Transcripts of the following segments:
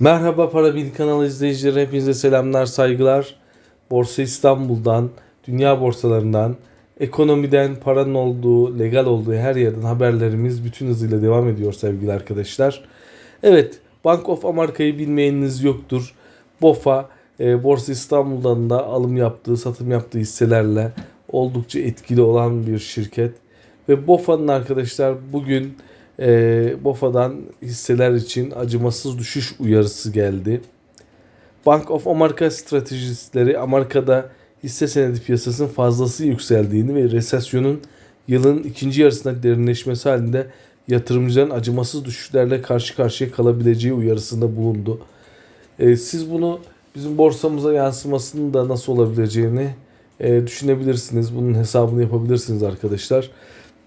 Merhaba Para Bil kanalı izleyicileri hepinize selamlar saygılar. Borsa İstanbul'dan, dünya borsalarından, ekonomiden, paranın olduğu, legal olduğu her yerden haberlerimiz bütün hızıyla devam ediyor sevgili arkadaşlar. Evet, Bank of America'yı bilmeyeniniz yoktur. BOFA, e, Borsa İstanbul'dan da alım yaptığı, satım yaptığı hisselerle oldukça etkili olan bir şirket. Ve BOFA'nın arkadaşlar bugün e, BOFA'dan hisseler için acımasız düşüş uyarısı geldi. Bank of America stratejistleri Amerika'da hisse senedi piyasasının fazlası yükseldiğini ve resesyonun yılın ikinci yarısında derinleşmesi halinde yatırımcıların acımasız düşüşlerle karşı karşıya kalabileceği uyarısında bulundu. E, siz bunu bizim borsamıza yansımasının da nasıl olabileceğini e, düşünebilirsiniz. Bunun hesabını yapabilirsiniz arkadaşlar.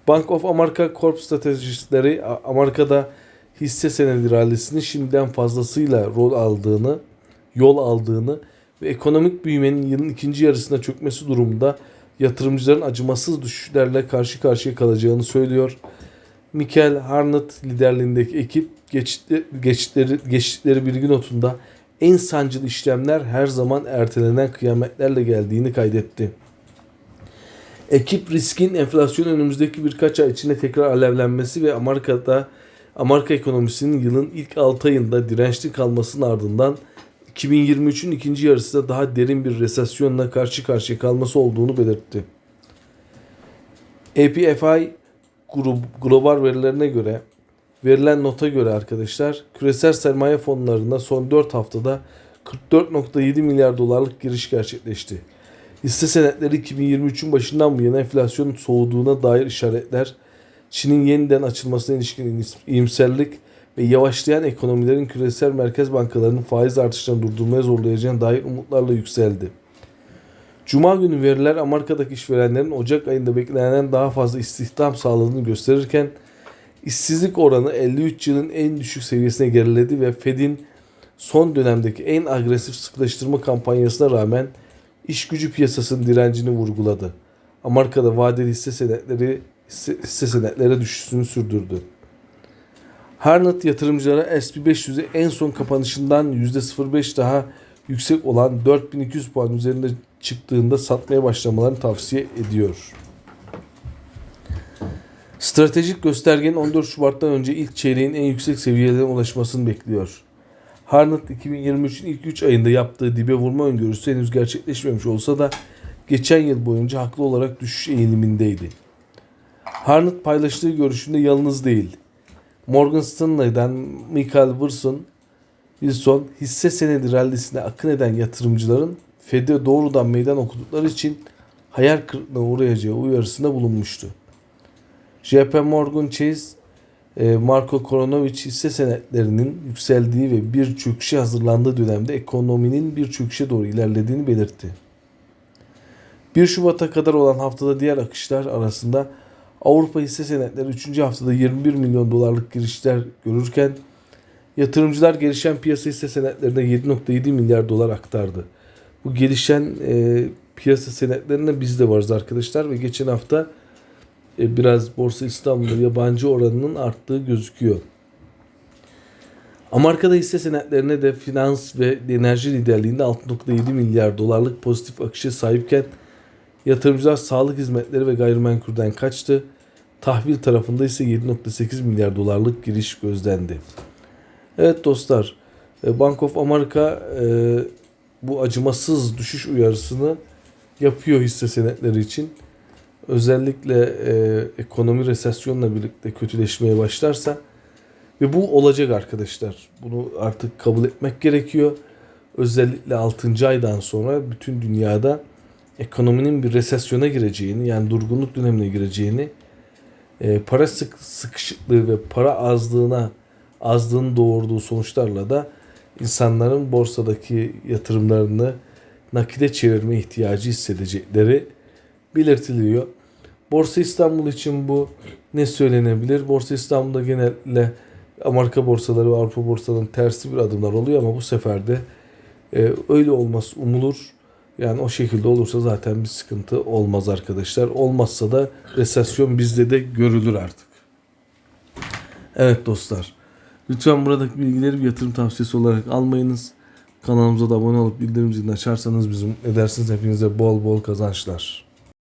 Bank of America Corp stratejistleri Amerika'da hisse senedi rallisinin şimdiden fazlasıyla rol aldığını, yol aldığını ve ekonomik büyümenin yılın ikinci yarısında çökmesi durumunda yatırımcıların acımasız düşüşlerle karşı karşıya kalacağını söylüyor. Michael Harnett liderliğindeki ekip geçitleri, geçitleri, geçitleri bilgi notunda en sancılı işlemler her zaman ertelenen kıyametlerle geldiğini kaydetti. Ekip riskin enflasyon önümüzdeki birkaç ay içinde tekrar alevlenmesi ve Amerika'da Amerika ekonomisinin yılın ilk 6 ayında dirençli kalmasının ardından 2023'ün ikinci yarısında daha derin bir resesyonla karşı karşıya kalması olduğunu belirtti. APFI global verilerine göre verilen nota göre arkadaşlar küresel sermaye fonlarında son 4 haftada 44.7 milyar dolarlık giriş gerçekleşti. Hisse senetleri 2023'ün başından bu yana enflasyonun soğuduğuna dair işaretler, Çin'in yeniden açılmasına ilişkin iyimserlik ve yavaşlayan ekonomilerin küresel merkez bankalarının faiz artışlarını durdurmaya zorlayacağına dair umutlarla yükseldi. Cuma günü veriler Amerika'daki işverenlerin Ocak ayında beklenenden daha fazla istihdam sağladığını gösterirken işsizlik oranı 53 yılın en düşük seviyesine geriledi ve Fed'in son dönemdeki en agresif sıkılaştırma kampanyasına rağmen iş gücü piyasasının direncini vurguladı. Amerika'da vadeli hisse senetleri hisse, senetleri düşüşünü sürdürdü. Harnett yatırımcılara SP 500'ü en son kapanışından %0.5 daha yüksek olan 4200 puan üzerinde çıktığında satmaya başlamalarını tavsiye ediyor. Stratejik göstergenin 14 Şubat'tan önce ilk çeyreğin en yüksek seviyelerine ulaşmasını bekliyor. Harnett 2023'ün ilk 3 ayında yaptığı dibe vurma öngörüsü henüz gerçekleşmemiş olsa da geçen yıl boyunca haklı olarak düşüş eğilimindeydi. Harnett paylaştığı görüşünde yalnız değil. Morgan Stanley'den Michael Wilson, Wilson hisse senedi rallisine akın eden yatırımcıların Fed'e doğrudan meydan okudukları için hayal kırıklığına uğrayacağı uyarısında bulunmuştu. JP Morgan Chase Marco Koronovic hisse senetlerinin yükseldiği ve bir çöküşe hazırlandığı dönemde ekonominin bir çöküşe doğru ilerlediğini belirtti. 1 Şubat'a kadar olan haftada diğer akışlar arasında Avrupa hisse senetleri 3. haftada 21 milyon dolarlık girişler görürken yatırımcılar gelişen piyasa hisse senetlerine 7.7 milyar dolar aktardı. Bu gelişen e, piyasa senetlerine biz de varız arkadaşlar ve geçen hafta e, biraz Borsa İstanbul'da yabancı oranının arttığı gözüküyor. Amerika'da hisse senetlerine de finans ve enerji liderliğinde 6.7 milyar dolarlık pozitif akışa sahipken yatırımcılar sağlık hizmetleri ve gayrimenkulden kaçtı. Tahvil tarafında ise 7.8 milyar dolarlık giriş gözlendi. Evet dostlar, e, Bank of America e, bu acımasız düşüş uyarısını yapıyor hisse senetleri için özellikle e, ekonomi resesyonla birlikte kötüleşmeye başlarsa ve bu olacak arkadaşlar. Bunu artık kabul etmek gerekiyor. Özellikle 6. aydan sonra bütün dünyada ekonominin bir resesyona gireceğini yani durgunluk dönemine gireceğini e, para sık sıkışıklığı ve para azlığına azlığın doğurduğu sonuçlarla da insanların borsadaki yatırımlarını nakide çevirme ihtiyacı hissedecekleri belirtiliyor. Borsa İstanbul için bu ne söylenebilir? Borsa İstanbul'da genelde Amerika borsaları ve Avrupa borsalarının tersi bir adımlar oluyor ama bu sefer de e, öyle olması umulur. Yani o şekilde olursa zaten bir sıkıntı olmaz arkadaşlar. Olmazsa da resesyon bizde de görülür artık. Evet dostlar. Lütfen buradaki bilgileri bir yatırım tavsiyesi olarak almayınız. Kanalımıza da abone olup bildirim zilini açarsanız bizim edersiniz hepinize bol bol kazançlar.